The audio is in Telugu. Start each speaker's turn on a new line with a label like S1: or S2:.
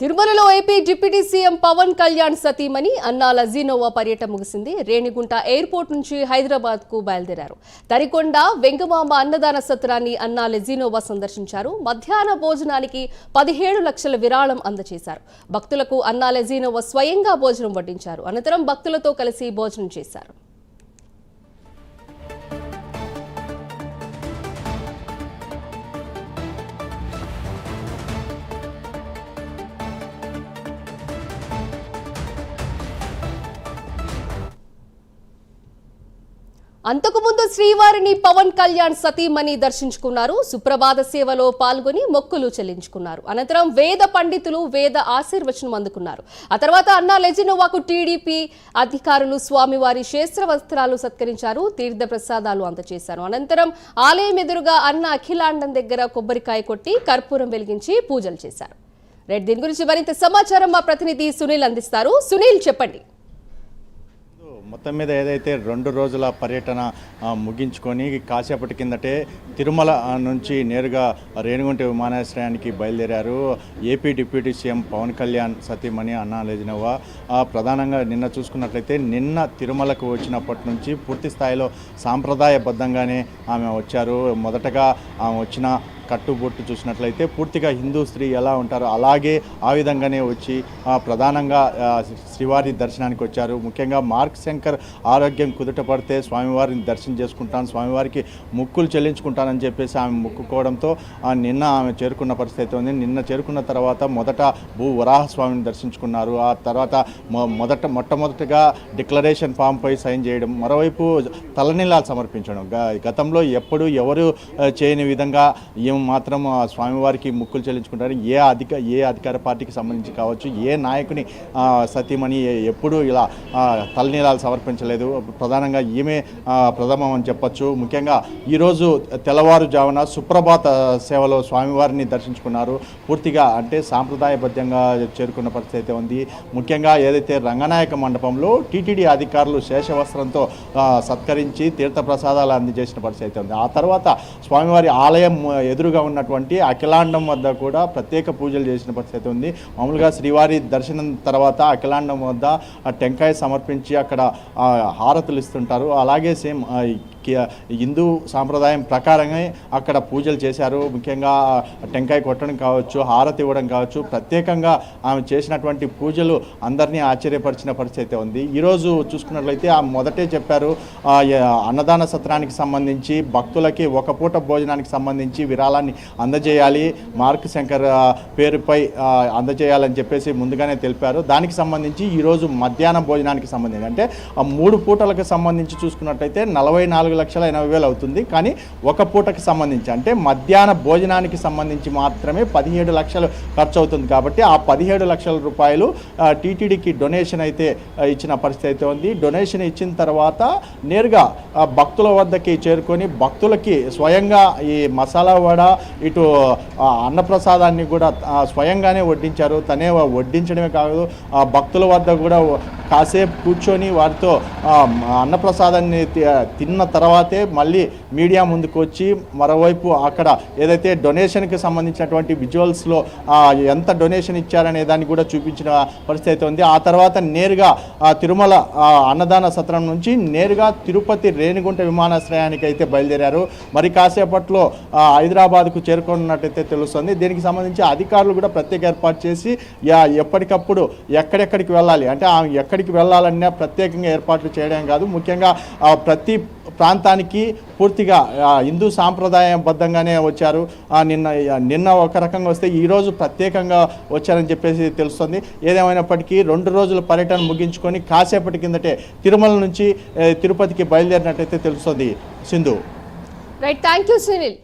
S1: తిరుమలలో AP deputy CM Pawan Kalyan సతీమణి అన్నా లజీనోవా పర్యటన ముగిసింది. రేణిగుంట ఎయిర్పోర్ట్ నుంచి హైదరాబాద్కు బయలుదేరారు. తరికొండ వెంగమాంబ అన్నదాన సత్రాన్ని అన్నా లెజినోవా సందర్శించారు. మధ్యాహ్న భోజనానికి పదిహేడు లక్షల విరాళం అందజేశారు. భక్తులకు అన్నా లెజినోవా స్వయంగా భోజనం వడ్డించారు. అనంతరం భక్తులతో కలిసి భోజనం చేశారు. అంతకుముందు శ్రీవారిని పవన్ కళ్యాణ్ సతీమణి దర్శించుకున్నారు. సుప్రభాత సేవలో పాల్గొని మొక్కులు చెల్లించుకున్నారు. అనంతరం వేద పండితులు వేద ఆశీర్వచనం అందుకున్నారు. ఆ తర్వాత అన్నా లెజినోవాకు టీడీపీ అధికారులు స్వామివారి శేస్త్ర వస్త్రాలు సత్కరించారు. తీర్థ ప్రసాదాలు అందజేశారు అనంతరం ఆలయం ఎదురుగా అన్న అఖిలాండం దగ్గర కొబ్బరికాయ కొట్టి కర్పూరం వెలిగించి పూజలు చేశారు. రెడ్ దీని గురించి మరింత సమాచారం మా ప్రతినిధి సునీల్ అందిస్తారు. సునీల్ చెప్పండి.
S2: మొత్తం మీద ఏదైతే రెండు రోజుల పర్యటన ముగించుకొని కాసేపటి కిందటే తిరుమల నుంచి నేరుగా రేణుగుంట విమానాశ్రయానికి బయలుదేరారు AP deputy CM Pawan Kalyan సతీమణి అన్నా లేజినోవా ఆ, ప్రధానంగా నిన్న చూసుకున్నట్లయితే నిన్న తిరుమలకు వచ్చినప్పటి నుంచి పూర్తి స్థాయిలో సాంప్రదాయబద్ధంగానే ఆమె వచ్చారు. మొదటగా ఆమె వచ్చిన కట్టుబొట్టు చూసినట్లయితే పూర్తిగా హిందూ స్త్రీ ఎలా ఉంటారో అలాగే ఆ విధంగానే వచ్చి ప్రధానంగా శ్రీవారి దర్శనానికి వచ్చారు. ముఖ్యంగా మార్క్ శంకర్ ఆరోగ్యం కుదుట పడితే స్వామివారిని దర్శనం చేసుకుంటాను స్వామివారికి ముక్కులు చెల్లించుకుంటానని చెప్పేసి ఆమె మొక్కుకోవడంతో నిన్న ఆమె చేరుకున్న పరిస్థితి ఉంది. నిన్న చేరుకున్న తర్వాత మొదట భూ వరాహ స్వామిని దర్శించుకున్నారు. ఆ తర్వాత మొ- మొదట మొట్టమొదటిగా డిక్లరేషన్ ఫామ్పై సైన్ చేయడం మరోవైపు తలనీలాలు సమర్పించడం. గతంలో ఎప్పుడు ఎవరు చేయని విధంగా ఏం మాత్రం ఆ, స్వామివారికి ముక్కులు చెల్లించుకుంటారు. ఏ అధిక ఏ అధికార పార్టీకి సంబంధించి కావచ్చు ఏ నాయకుని సతీమణి ఎప్పుడూ ఇలా తలనీలాలు సమర్పించలేదు. ప్రధానంగా ఈమె ప్రథమం అని చెప్పొచ్చు. ముఖ్యంగా ఈరోజు తెల్లవారుజామున సుప్రభాత సేవలో స్వామివారిని దర్శించుకున్నారు. పూర్తిగా అంటే సాంప్రదాయబద్ధంగా చేరుకున్న పరిస్థితి అయితే ఉంది. ముఖ్యంగా ఏదైతే రంగనాయక మండపంలో టీటీడీ అధికారులు శేషవస్త్రంతో సత్కరించి తీర్థప్రసాదాలు అందజేసిన పరిస్థితి అయితే ఉంది. ఆ తర్వాత స్వామివారి ఆలయం ఎదురు ఎదురుగా ఉన్నటువంటి అఖిలాండం వద్ద కూడా ప్రత్యేక పూజలు చేసిన పరిస్థితి ఉంది. మామూలుగా శ్రీవారి దర్శనం తర్వాత అఖిలాండం వద్ద ఆ టెంకాయ సమర్పించి అక్కడ హారతులు ఇస్తుంటారు. అలాగే సేమ్ హిందూ సాంప్రదాయం ప్రకారంగా అక్కడ పూజలు చేశారు. ముఖ్యంగా టెంకాయ కొట్టడం కావచ్చు హారతి ఇవ్వడం కావచ్చు ప్రత్యేకంగా ఆమె చేసినటువంటి పూజలు అందరినీ ఆశ్చర్యపరిచిన పరిస్థితి అయితే ఉంది. ఈరోజు చూసుకున్నట్లయితే ఆ మొదటే చెప్పారు అన్నదాన సత్రానికి సంబంధించి భక్తులకి ఒక పూట భోజనానికి సంబంధించి విరాళాన్ని అందజేయాలి. మార్క్ శంకర్ పేరుపై అందజేయాలని చెప్పేసి ముందుగానే తెలిపారు. దానికి సంబంధించి ఈరోజు మధ్యాహ్నం భోజనానికి సంబంధించి అంటే ఆ మూడు పూటలకు సంబంధించి చూసుకున్నట్టయితే నలభై నాలుగు లక్షల ఎనభై వేలు అవుతుంది. కానీ ఒక పూటకి సంబంధించి అంటే మధ్యాహ్న భోజనానికి సంబంధించి మాత్రమే పదిహేడు లక్షలు ఖర్చు అవుతుంది కాబట్టి ఆ పదిహేడు లక్షల రూపాయలు టీటీడీకి డొనేషన్ అయితే ఇచ్చిన పరిస్థితి అయితే ఉంది. డొనేషన్ ఇచ్చిన తర్వాత నేరుగా భక్తుల వద్దకి చేరుకొని భక్తులకి స్వయంగా ఈ మసాలా వడ ఇటు అన్నప్రసాదాన్ని కూడా స్వయంగానే వడ్డించారు. తనే వడ్డించడమే కాదు ఆ, భక్తుల వద్ద కూడా కాసేపు కూర్చొని వారితో అన్నప్రసాదాన్ని తిన్న తర్వాతే మళ్ళీ మీడియా ముందుకు వచ్చి మరోవైపు అక్కడ ఏదైతే డొనేషన్కి సంబంధించినటువంటి విజువల్స్లో ఎంత డొనేషన్ ఇచ్చారనే దాన్ని కూడా చూపించిన పరిస్థితి అయితే ఉంది. ఆ తర్వాత నేరుగా తిరుమల అన్నదాన సత్రం నుంచి నేరుగా తిరుపతి రేణిగుంట విమానాశ్రయానికి అయితే బయలుదేరారు. మరి కాసేపట్లో హైదరాబాద్కు చేరుకున్నట్టయితే తెలుస్తుంది. దీనికి సంబంధించి అధికారులు కూడా ప్రత్యేక ఏర్పాటు చేసి ఎప్పటికప్పుడు ఎక్కడెక్కడికి వెళ్ళాలి? అంటే ఆమె ఎక్కడ ఎక్కడికి వెళ్ళాలన్నా ప్రత్యేకంగా ఏర్పాట్లు చేయడం కాదు. ముఖ్యంగా ఆ, ప్రతి ప్రాంతానికి పూర్తిగా హిందూ సాంప్రదాయబద్ధంగానే వచ్చారు. నిన్న నిన్న ఒక రకంగా వస్తే ఈరోజు ప్రత్యేకంగా వచ్చారని చెప్పేసి తెలుస్తుంది. ఏదేమైనప్పటికీ రెండు రోజుల పర్యటన ముగించుకొని కాసేపటి కిందటే తిరుమల నుంచి తిరుపతికి బయలుదేరినట్టయితే తెలుస్తుంది. Sindhu.
S1: Right thank you Sunil